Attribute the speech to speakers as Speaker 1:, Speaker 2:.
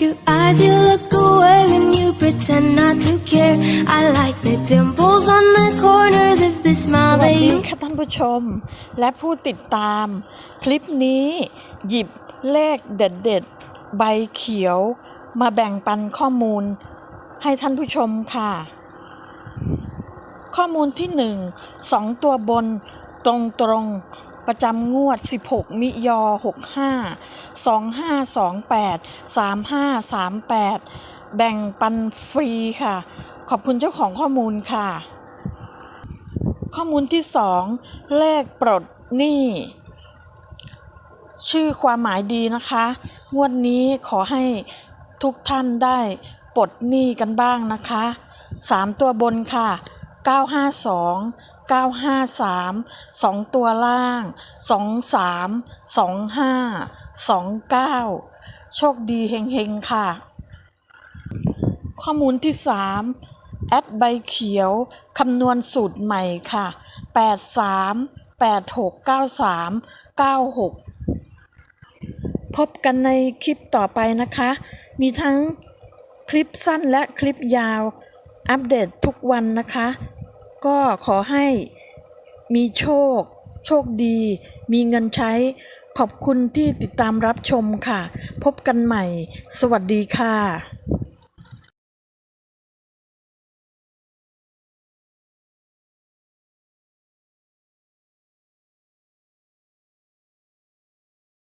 Speaker 1: your eyes, you look away when you pretend not to care. I like the dimples on the corners of the
Speaker 2: ส
Speaker 1: smile
Speaker 2: วัส
Speaker 1: that
Speaker 2: ดี
Speaker 1: you
Speaker 2: ค่ะท่านผู้ชมและผู้ติดตาม คลิปนี้หยิบเลขเด็ดๆ ใบเขียว มาแบ่งปันข้อมูล ให้ท่านผู้ชมค่ะ ข้อมูลที่หนึ่งสองตัวบนตรงตรงๆ ประจำงวด 16 มิยอ 65 2528 3538 แบ่งปันฟรีค่ะ ขอบคุณเจ้าของข้อมูลค่ะ ข้อมูลที่สองเลขปลดหนี้ชื่อความหมายดีนะคะ งวดนี้ขอให้ทุกท่านได้ปลดหนี้กันบ้างนะคะสามตัวบนค่ะ 952 953 2 ตัวล่าง 23 25 29 โชคดีเฮงๆ ค่ะ ข้อมูลที่ 3 แอดใบเขียว คำนวณสูตรใหม่ค่ะ 83 86 93 96 พบกันในคลิปต่อไปนะคะ มีทั้งคลิปสั้นและคลิปยาวอัปเดตทุกวันนะคะ ก็ขอให้มีโชค โชคดี มีเงินใช้ ขอบคุณที่ติดตามรับชมค่ะ พบกันใหม่ สวัสดีค่ะ